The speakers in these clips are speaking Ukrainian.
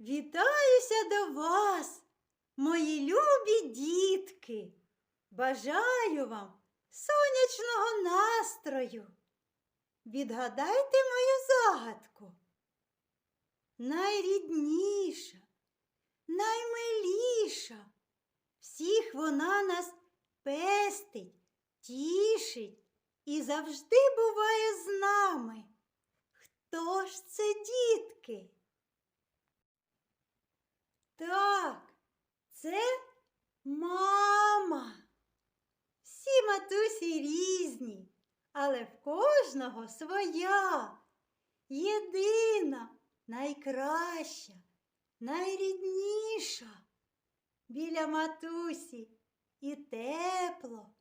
Вітаюся до вас, мої любі дітки. Бажаю вам сонячного настрою. Відгадайте мою загадку. Найрідніша, наймиліша. Всіх вона нас пестить, тішить і завжди буває з нами. Хто ж це дітки? Так, це мама. Всі матусі різні, але в кожного своя. Єдина, найкраща, найрідніша. Біля матусі і тепло,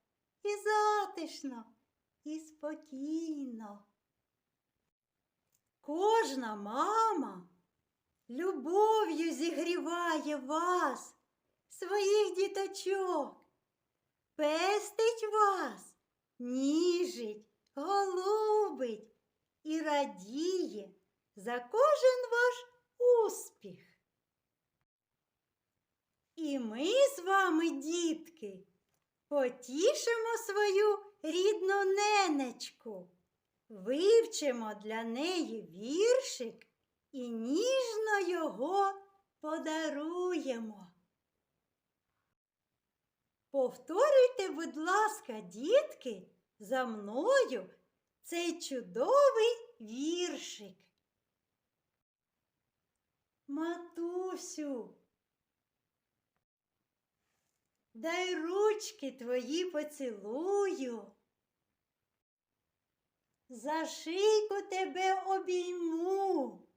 і затишно, і спокійно. Кожна мама любов'ю зігріває вас, своїх діточок, пестить вас, ніжить, голубить і радіє за кожен ваш успіх. І ми з вами, дітки, потішимо свою рідну ненечку, вивчимо для неї віршик і ніжно його подаруємо. Повторюйте, будь ласка, дітки, за мною цей чудовий віршик. Матусю, дай ручки твої поцілую. За шийку тебе обійму.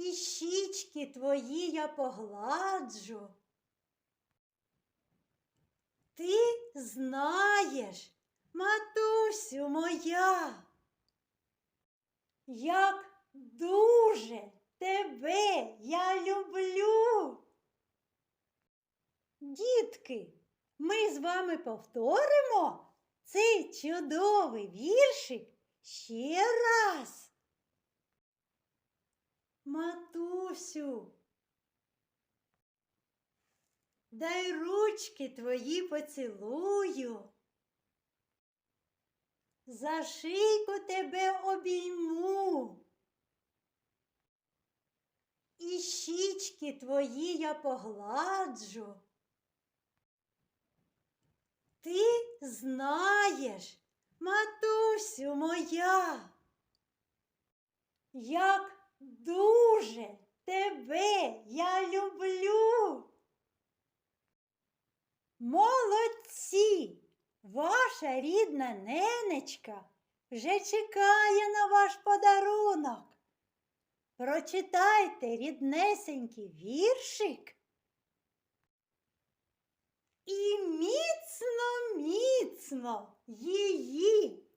І щічки твої я погладжу. Ти знаєш, матусю моя, як дуже тебе я люблю. Дітки, ми з вами повторимо цей чудовий віршик ще раз. Матусю, дай ручки твої поцілую. За шийку тебе обійму. І щічки твої я погладжу. Ти знаєш, матусю моя, як дуже тебе я люблю. Молодці! Ваша рідна ненечка вже чекає на ваш подарунок. Прочитайте ріднесенький віршик. І міцно, міцно її.